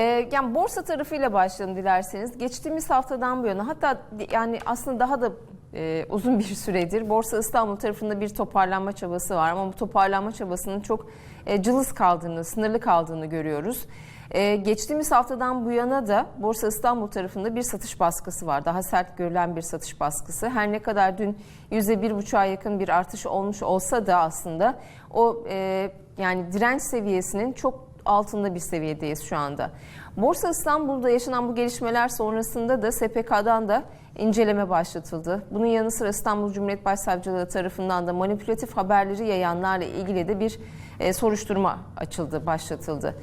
Ee, yani borsa tarafıyla başlayalım dilerseniz. Geçtiğimiz haftadan bu yana hatta yani aslında daha da e, uzun bir süredir Borsa İstanbul tarafında bir toparlanma çabası var ama bu toparlanma çabasının çok e, cılız kaldığını, sınırlı kaldığını görüyoruz. E, geçtiğimiz haftadan bu yana da Borsa İstanbul tarafında bir satış baskısı var. Daha sert görülen bir satış baskısı. Her ne kadar dün %1,5'a yakın bir artış olmuş olsa da aslında o e, yani direnç seviyesinin çok altında bir seviyedeyiz şu anda. Borsa İstanbul'da yaşanan bu gelişmeler sonrasında da SPK'dan da inceleme başlatıldı. Bunun yanı sıra İstanbul Cumhuriyet Başsavcılığı tarafından da manipülatif haberleri yayanlarla ilgili de bir e, soruşturma açıldı, başlatıldı.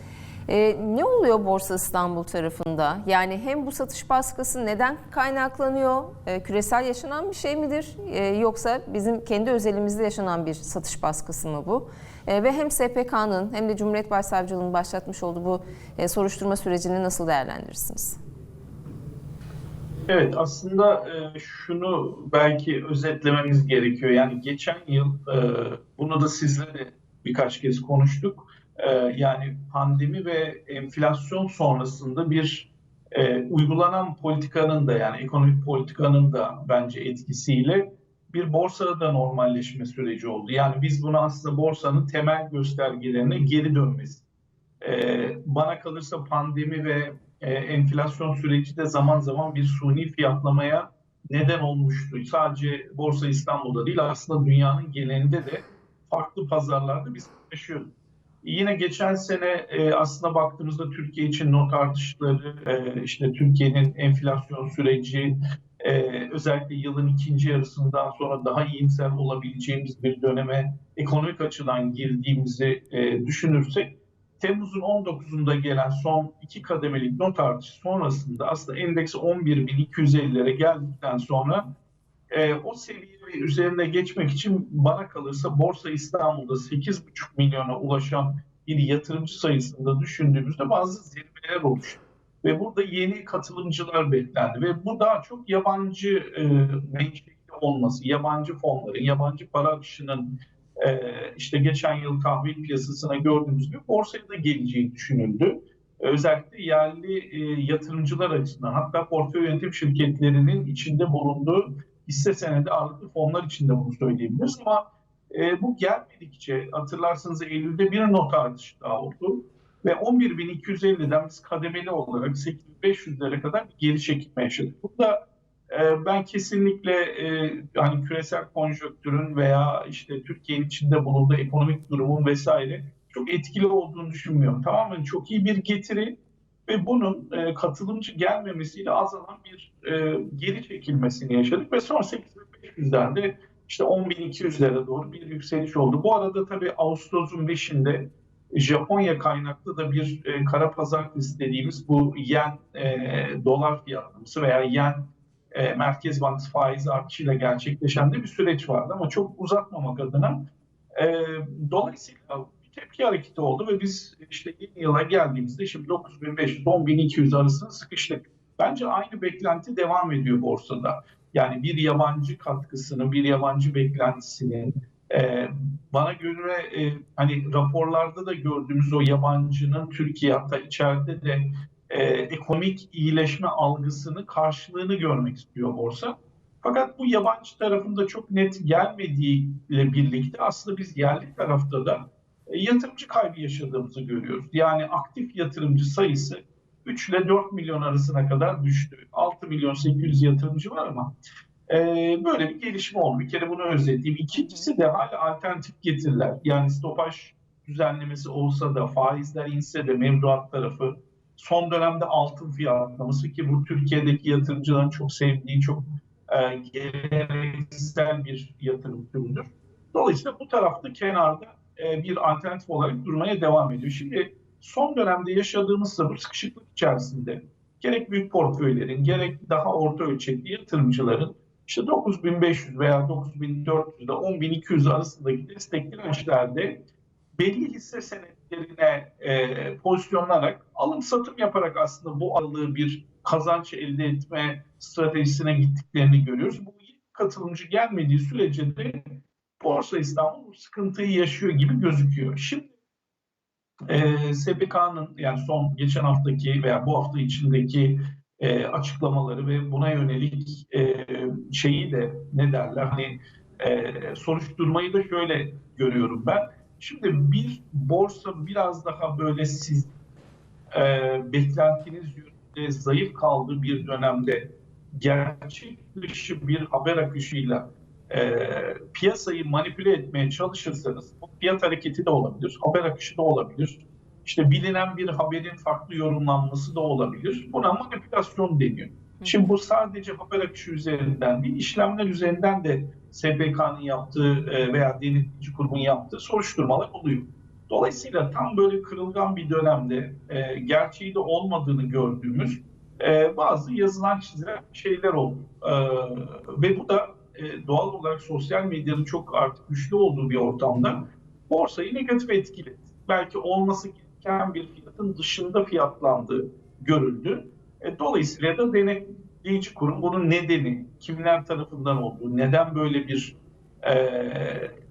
E, ne oluyor Borsa İstanbul tarafında? Yani hem bu satış baskısı neden kaynaklanıyor? E, küresel yaşanan bir şey midir? E, yoksa bizim kendi özelimizde yaşanan bir satış baskısı mı bu? E, ve hem SPK'nın hem de Cumhuriyet Başsavcılığı'nın başlatmış olduğu bu e, soruşturma sürecini nasıl değerlendirirsiniz? Evet aslında e, şunu belki özetlememiz gerekiyor. Yani geçen yıl bunu da sizle de birkaç kez konuştuk. Yani pandemi ve enflasyon sonrasında bir uygulanan politikanın da yani ekonomik politikanın da bence etkisiyle bir borsada da normalleşme süreci oldu. Yani biz bunu aslında borsanın temel göstergelerine geri dönmesi. E, bana kalırsa pandemi ve e, enflasyon süreci de zaman zaman bir suni fiyatlamaya neden olmuştu. Sadece Borsa İstanbul'da değil aslında dünyanın genelinde de farklı pazarlarda biz yaşıyorduk. Yine geçen sene e, aslında baktığımızda Türkiye için not artışları, e, işte Türkiye'nin enflasyon süreci, e, özellikle yılın ikinci yarısından sonra daha iyimser olabileceğimiz bir döneme ekonomik açıdan girdiğimizi e, düşünürsek Temmuz'un 19'unda gelen son iki kademelik not artışı sonrasında aslında endeks 11.250'lere geldikten sonra e, o seviye ve üzerine geçmek için bana kalırsa Borsa İstanbul'da 8,5 milyona ulaşan bir yatırımcı sayısında düşündüğümüzde bazı zirveler oluştu. Ve burada yeni katılımcılar beklendi ve bu daha çok yabancı e, menşeli olması, yabancı fonların, yabancı para akışının e, işte geçen yıl tahvil piyasasına gördüğümüz gibi borsaya da geleceği düşünüldü. Özellikle yerli e, yatırımcılar açısından hatta portföy yönetim şirketlerinin içinde bulunduğu hisse senedi ağırlıklı fonlar için de bunu söyleyebiliriz ama e, bu gelmedikçe hatırlarsanız Eylül'de bir not artışı daha oldu ve 11.250'den biz kademeli olarak 8.500'lere kadar bir geri çekilme yaşadık. Burada e, ben kesinlikle e, hani küresel konjonktürün veya işte Türkiye'nin içinde bulunduğu ekonomik durumun vesaire çok etkili olduğunu düşünmüyorum. Tamamen çok iyi bir getiri ve bunun e, katılımcı gelmemesiyle azalan bir e, geri çekilmesini yaşadık ve sonra 8500'lerde işte 10.200'lere doğru bir yükseliş oldu. Bu arada tabii Ağustos'un 5'inde Japonya kaynaklı da bir e, kara pazartesi dediğimiz bu yen e, dolar fiyatlaması veya yen e, Merkez Bankası faiz artışıyla gerçekleşen de bir süreç vardı ama çok uzatmamak adına e, dolayısıyla tepki hareketi oldu ve biz işte yeni yıla geldiğimizde şimdi 9500-10200 arasında sıkıştık. Bence aynı beklenti devam ediyor borsada. Yani bir yabancı katkısını, bir yabancı beklentisinin e, bana göre e, hani raporlarda da gördüğümüz o yabancının Türkiye hatta içeride de e, ekonomik iyileşme algısını karşılığını görmek istiyor borsa. Fakat bu yabancı tarafında çok net gelmediğiyle birlikte aslında biz yerli tarafta da yatırımcı kaybı yaşadığımızı görüyoruz. Yani aktif yatırımcı sayısı 3 ile 4 milyon arasına kadar düştü. 6 milyon 800 yatırımcı var ama e, böyle bir gelişme oldu. Bir kere bunu özetleyeyim. İkincisi de hala alternatif getiriler. Yani stopaj düzenlemesi olsa da faizler inse de mevduat tarafı son dönemde altın fiyatlaması ki bu Türkiye'deki yatırımcıların çok sevdiği, çok e, geleneksel bir yatırım türüdür. Dolayısıyla bu tarafta kenarda e, bir alternatif olarak durmaya devam ediyor. Şimdi son dönemde yaşadığımız bu sıkışıklık içerisinde gerek büyük portföylerin gerek daha orta ölçekli yatırımcıların işte 9500 veya 9400 ile 10200 arasındaki destek dirençlerde belli hisse senetlerine e, pozisyonlanarak alım satım yaparak aslında bu aralığı bir kazanç elde etme stratejisine gittiklerini görüyoruz. Bu katılımcı gelmediği sürece de Borsa İstanbul bu sıkıntıyı yaşıyor gibi gözüküyor. Şimdi e, SPK'nın yani son geçen haftaki veya bu hafta içindeki e, açıklamaları ve buna yönelik e, şeyi de ne derler hani e, soruşturmayı da şöyle görüyorum ben. Şimdi bir borsa biraz daha böyle siz e, beklentiniz yönünde zayıf kaldığı bir dönemde gerçek dışı bir haber akışıyla e, piyasayı manipüle etmeye çalışırsanız bu fiyat hareketi de olabilir, haber akışı da olabilir. İşte bilinen bir haberin farklı yorumlanması da olabilir. Buna manipülasyon deniyor. Şimdi bu sadece haber akışı üzerinden değil, işlemler üzerinden de SPK'nın yaptığı e, veya denetleyici kurumun yaptığı soruşturmalar oluyor. Dolayısıyla tam böyle kırılgan bir dönemde e, gerçeği de olmadığını gördüğümüz e, bazı yazılan çizilen şeyler oldu. E, ve bu da e, doğal olarak sosyal medyanın çok artık güçlü olduğu bir ortamda borsayı negatif etkiledi. Belki olması gereken bir fiyatın dışında fiyatlandığı görüldü. E, dolayısıyla da denetleyici kurum bunun nedeni, kimler tarafından olduğu, neden böyle bir e,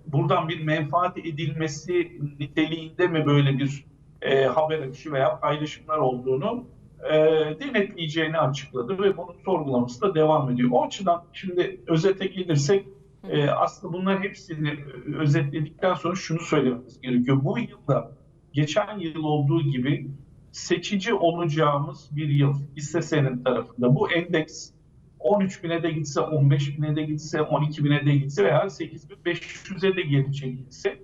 buradan bir menfaat edilmesi niteliğinde mi böyle bir e, haber akışı veya paylaşımlar olduğunu e, denetleyeceğini açıkladı ve bunun sorgulaması da devam ediyor. O açıdan şimdi özete gelirsek e, aslında bunların hepsini e, özetledikten sonra şunu söylememiz gerekiyor. Bu yılda geçen yıl olduğu gibi seçici olacağımız bir yıl hisse senedi tarafında. Bu endeks 13 bine de gitse, 15 bine de gitse, 12 bine de gitse veya 8500'e de gelecek gitse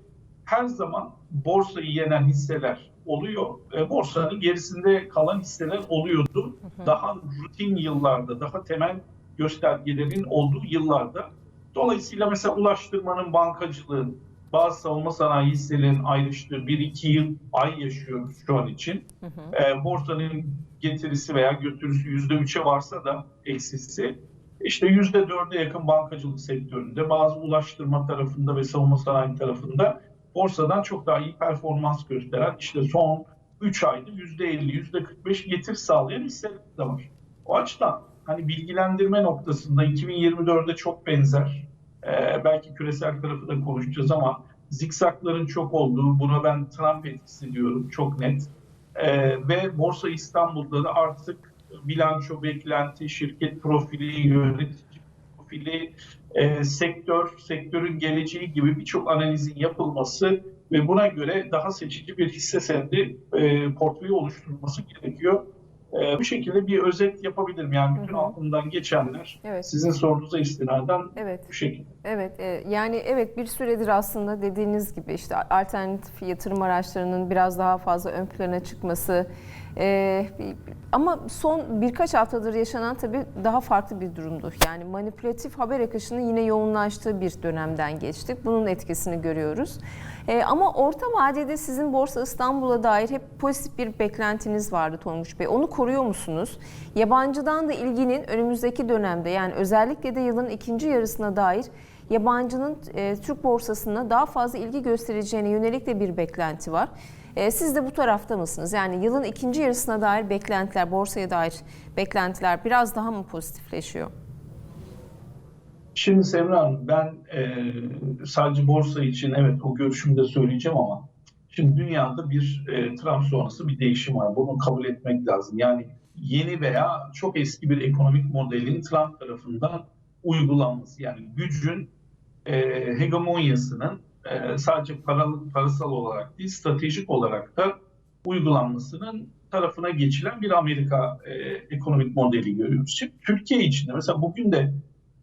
her zaman borsayı yenen hisseler oluyor. E, borsanın gerisinde kalan hisseler oluyordu. Daha rutin yıllarda, daha temel göstergelerin olduğu yıllarda. Dolayısıyla mesela ulaştırmanın bankacılığın, bazı savunma sanayi hisselerinin ayrıştığı 1-2 yıl ay yaşıyoruz şu an için. E, borsanın getirisi veya götürüsü %3'e varsa da eksisi işte %4'e yakın bankacılık sektöründe, bazı ulaştırma tarafında ve savunma sanayi tarafında borsadan çok daha iyi performans gösteren işte son 3 ayda %50, %45 getir sağlayan hisseler de var. O açıdan hani bilgilendirme noktasında 2024'de çok benzer. Ee, belki küresel tarafı da konuşacağız ama zikzakların çok olduğu, buna ben Trump etkisi diyorum çok net. Ee, ve Borsa İstanbul'da da artık bilanço beklenti, şirket profili, yönetici profili, e, sektör, sektörün geleceği gibi birçok analizin yapılması ve buna göre daha seçici bir hisse senedi e, portföyü oluşturulması gerekiyor. E, bu şekilde bir özet yapabilirim. Yani bütün Hı hı. aklımdan geçenler Evet. sizin sorunuza istinaden Evet. bu şekilde. Evet, e, yani evet bir süredir aslında dediğiniz gibi işte alternatif yatırım araçlarının biraz daha fazla ön plana çıkması e, bir- ama son birkaç haftadır yaşanan tabii daha farklı bir durumdu. Yani manipülatif haber akışının yine yoğunlaştığı bir dönemden geçtik. Bunun etkisini görüyoruz. E, ama orta vadede sizin Borsa İstanbul'a dair hep pozitif bir beklentiniz vardı Tonguç Bey. Onu koruyor musunuz? Yabancıdan da ilginin önümüzdeki dönemde yani özellikle de yılın ikinci yarısına dair yabancının e, Türk borsasına daha fazla ilgi göstereceğine yönelik de bir beklenti var. E, siz de bu tarafta mısınız? Yani yılın ikinci yarısına dair beklentiler, borsaya dair beklentiler biraz daha mı pozitifleşiyor? Şimdi Semra Hanım ben e, sadece borsa için evet o görüşümü de söyleyeceğim ama şimdi dünyada bir e, Trump sonrası bir değişim var. Bunu kabul etmek lazım. Yani yeni veya çok eski bir ekonomik modelin Trump tarafından uygulanması. Yani gücün e, hegemonyasının e, sadece paralı, parasal olarak değil stratejik olarak da uygulanmasının tarafına geçilen bir Amerika e, ekonomik modeli görüyoruz. Şimdi Türkiye içinde mesela bugün de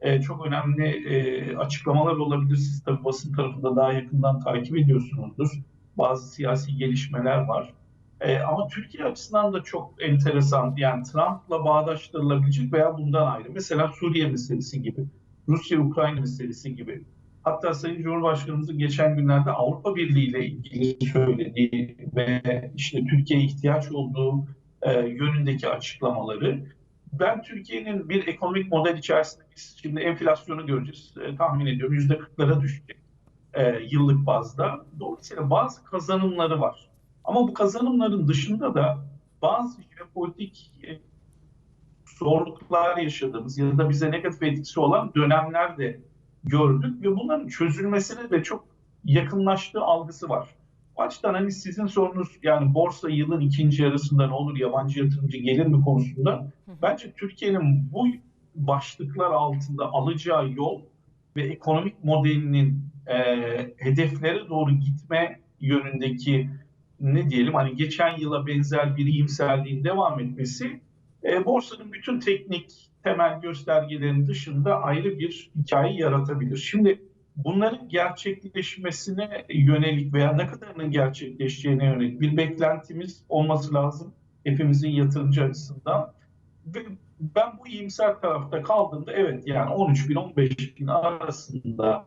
e, çok önemli e, açıklamalar olabilir. Siz tabii basın tarafında daha yakından takip ediyorsunuzdur. Bazı siyasi gelişmeler var. E, ama Türkiye açısından da çok enteresan. Yani Trump'la bağdaştırılabilecek veya bundan ayrı. Mesela Suriye meselesi gibi, Rusya-Ukrayna meselesi gibi. Hatta Sayın Cumhurbaşkanımızın geçen günlerde Avrupa Birliği ile ilgili söylediği ve işte Türkiye'ye ihtiyaç olduğu e, yönündeki açıklamaları ben Türkiye'nin bir ekonomik model içerisinde biz şimdi enflasyonu göreceğiz. E, tahmin ediyorum yüzde kırklara düşecek e, yıllık bazda. Dolayısıyla bazı kazanımları var. Ama bu kazanımların dışında da bazı jeopolitik e, zorluklar yaşadığımız ya da bize negatif etkisi olan dönemler de gördük ve bunların çözülmesine de çok yakınlaştığı algısı var. O açıdan hani sizin sorunuz yani borsa yılın ikinci yarısında ne olur yabancı yatırımcı gelir mi konusunda bence Türkiye'nin bu başlıklar altında alacağı yol ve ekonomik modelinin e, hedeflere doğru gitme yönündeki ne diyelim hani geçen yıla benzer bir iyimserliğin devam etmesi e, borsanın bütün teknik temel göstergelerinin dışında ayrı bir hikaye yaratabilir. Şimdi bunların gerçekleşmesine yönelik veya ne kadarının gerçekleşeceğine yönelik bir beklentimiz olması lazım hepimizin yatırımcı açısından. Ve ben bu iyimser tarafta kaldığımda evet yani 13 bin 15 bin arasında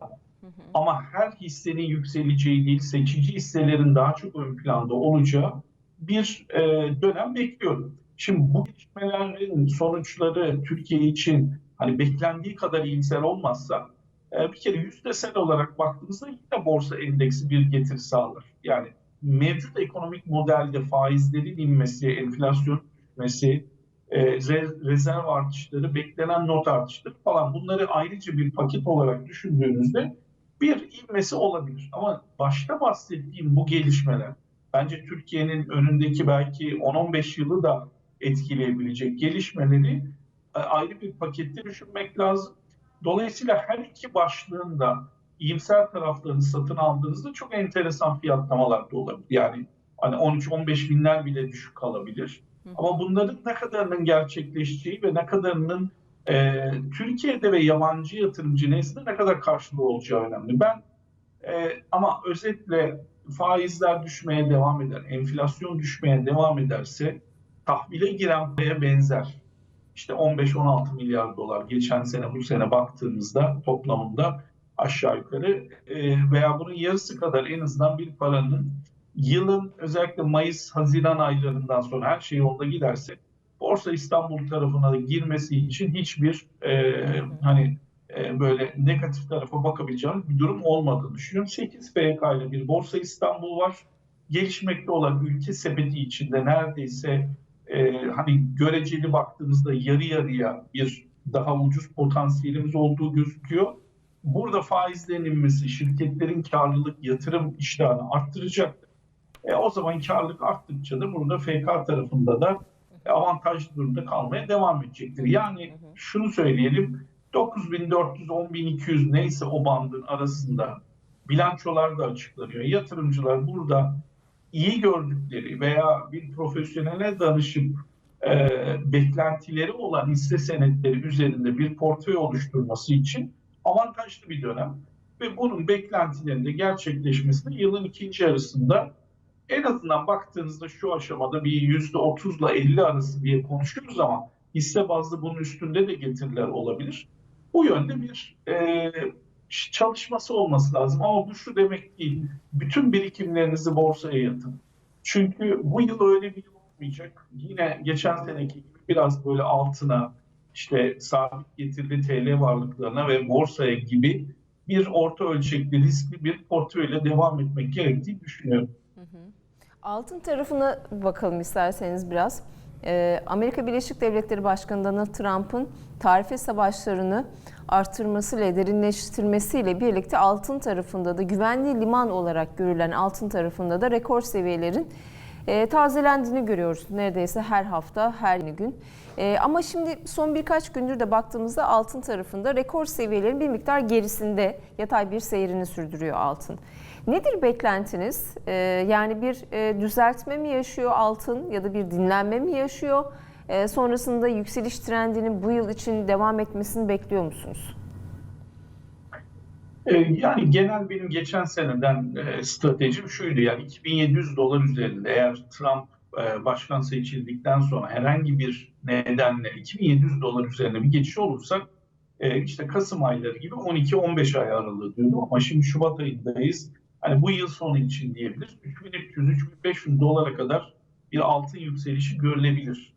ama her hissenin yükseleceği değil seçici hisselerin daha çok ön planda olacağı bir e, dönem bekliyorum. Şimdi bu gelişmelerin sonuçları Türkiye için hani beklendiği kadar iyimser olmazsa e, bir kere yüzdesel olarak baktığımızda yine borsa endeksi bir getiri sağlar. Yani mevcut ekonomik modelde faizlerin inmesi, enflasyon düşmesi, e, re- rezerv artışları, beklenen not artışları falan bunları ayrıca bir paket olarak düşündüğünüzde bir inmesi olabilir. Ama başta bahsettiğim bu gelişmeler bence Türkiye'nin önündeki belki 10-15 yılı da etkileyebilecek gelişmeleri e, ayrı bir pakette düşünmek lazım. Dolayısıyla her iki başlığın da iyimser taraflarını satın aldığınızda çok enteresan fiyatlamalar da olabilir. Yani hani 13-15 binler bile düşük kalabilir. Ama bunların ne kadarının gerçekleşeceği ve ne kadarının e, Türkiye'de ve yabancı yatırımcı nezdinde ne kadar karşılığı olacağı önemli. Ben e, ama özetle faizler düşmeye devam eder, enflasyon düşmeye devam ederse tahvile giren paraya benzer. İşte 15-16 milyar dolar geçen sene bu sene baktığımızda toplamında aşağı yukarı e, veya bunun yarısı kadar en azından bir paranın yılın özellikle Mayıs-Haziran aylarından sonra her şey yolunda giderse Borsa İstanbul tarafına girmesi için hiçbir e, hani e, böyle negatif tarafa bakabileceğimiz bir durum olmadığını düşünüyorum. 8 BK ile bir Borsa İstanbul var. Gelişmekte olan ülke sepeti içinde neredeyse e, hani göreceli baktığımızda yarı yarıya bir daha ucuz potansiyelimiz olduğu gözüküyor. Burada faizlerin inmesi şirketlerin karlılık yatırım iştahını arttıracaktır. E, o zaman karlılık arttıkça da burada FK tarafında da avantajlı durumda kalmaya devam edecektir. Yani şunu söyleyelim 9400-10200 neyse o bandın arasında bilançolar da açıklanıyor. Yatırımcılar burada iyi gördükleri veya bir profesyonele danışıp e, beklentileri olan hisse senetleri üzerinde bir portföy oluşturması için avantajlı bir dönem. Ve bunun beklentilerinde gerçekleşmesini yılın ikinci yarısında en azından baktığınızda şu aşamada bir yüzde otuzla 50 arası diye konuşuyoruz ama hisse bazlı bunun üstünde de getiriler olabilir. Bu yönde bir e, çalışması olması lazım. Ama bu şu demek değil. Bütün birikimlerinizi borsaya yatın. Çünkü bu yıl öyle bir yıl olmayacak. Yine geçen seneki gibi biraz böyle altına işte sabit getirili TL varlıklarına ve borsaya gibi bir orta ölçekli riskli bir portföyle devam etmek gerektiğini düşünüyorum. Altın tarafına bakalım isterseniz biraz. Ee, Amerika Birleşik Devletleri Başkanı Donald Trump'ın tarife savaşlarını artırmasıyla, derinleştirmesiyle birlikte altın tarafında da güvenli liman olarak görülen altın tarafında da rekor seviyelerin e, tazelendiğini görüyoruz. Neredeyse her hafta, her gün. E, ama şimdi son birkaç gündür de baktığımızda altın tarafında rekor seviyelerin bir miktar gerisinde yatay bir seyrini sürdürüyor altın. Nedir beklentiniz? Ee, yani bir e, düzeltme mi yaşıyor altın ya da bir dinlenme mi yaşıyor? Ee, sonrasında yükseliş trendinin bu yıl için devam etmesini bekliyor musunuz? Ee, Yani genel benim geçen seneden e, stratejim şuydu yani 2700 dolar üzerinde eğer Trump e, başkan seçildikten sonra herhangi bir nedenle 2700 dolar üzerine bir geçiş olursa e, işte Kasım ayları gibi 12-15 ay aralığı diyordum ama şimdi Şubat ayındayız. Hani bu yıl sonu için diyebiliriz. 3300-3500 dolara kadar bir altın yükselişi görülebilir.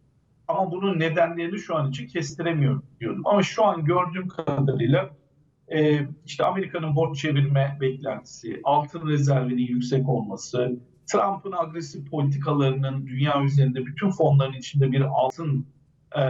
Ama bunun nedenlerini şu an için kestiremiyorum diyordum. Ama şu an gördüğüm kadarıyla e, işte Amerika'nın borç çevirme beklentisi, altın rezervinin yüksek olması, Trump'ın agresif politikalarının dünya üzerinde bütün fonların içinde bir altın e,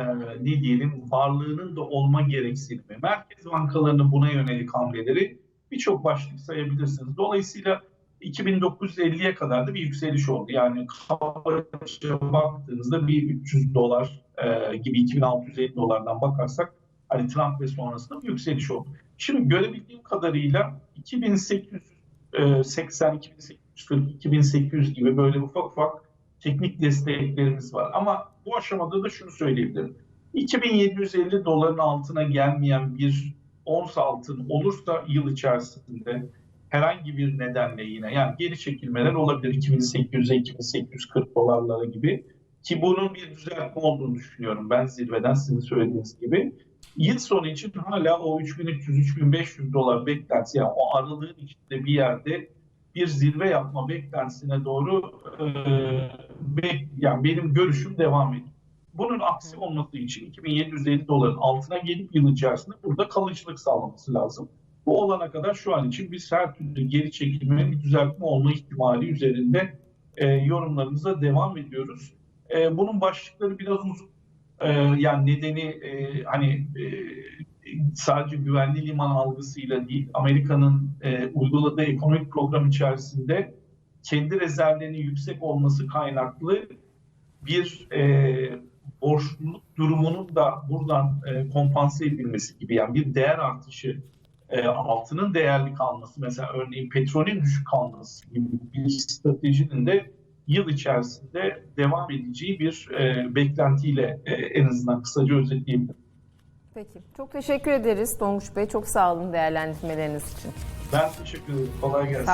ne diyelim varlığının da olma gereksinimi, merkez bankalarının buna yönelik hamleleri birçok başlık sayabilirsiniz. Dolayısıyla 2950'ye kadar da bir yükseliş oldu. Yani kabaca baktığınızda bir 300 dolar e, gibi 2650 dolardan bakarsak hani Trump ve sonrasında bir yükseliş oldu. Şimdi görebildiğim kadarıyla 2880, 2840, 2800 gibi böyle ufak ufak teknik desteklerimiz var. Ama bu aşamada da şunu söyleyebilirim. 2750 doların altına gelmeyen bir ons altın olursa yıl içerisinde herhangi bir nedenle yine yani geri çekilmeler olabilir 2800'e 2840 dolarlara gibi ki bunun bir düzeltme olduğunu düşünüyorum ben zirveden sizin söylediğiniz gibi. Yıl sonu için hala o 3300-3500 dolar beklentisi yani o aralığın içinde bir yerde bir zirve yapma beklentisine doğru e, bek, yani benim görüşüm devam ediyor. Bunun aksi olması için 2750 doların altına gelip yıl içerisinde burada kalıcılık sağlaması lazım. Bu olana kadar şu an için biz her türlü geri çekilme, bir düzeltme olma ihtimali üzerinde e, yorumlarımıza devam ediyoruz. E, bunun başlıkları biraz uzun. E, yani nedeni e, hani e, sadece güvenli liman algısıyla değil, Amerika'nın e, uyguladığı ekonomik program içerisinde kendi rezervlerinin yüksek olması kaynaklı bir e, borçluluk durumunun da buradan e, kompanse edilmesi gibi yani bir değer artışı e, altının değerli kalması mesela örneğin petrolün düşük kalması gibi bir stratejinin de yıl içerisinde devam edeceği bir e, beklentiyle e, en azından kısaca özetleyebilirim. Peki. Çok teşekkür ederiz Tonguç Bey. Çok sağ olun değerlendirmeleriniz için. Ben teşekkür ederim. Kolay gelsin. Sağ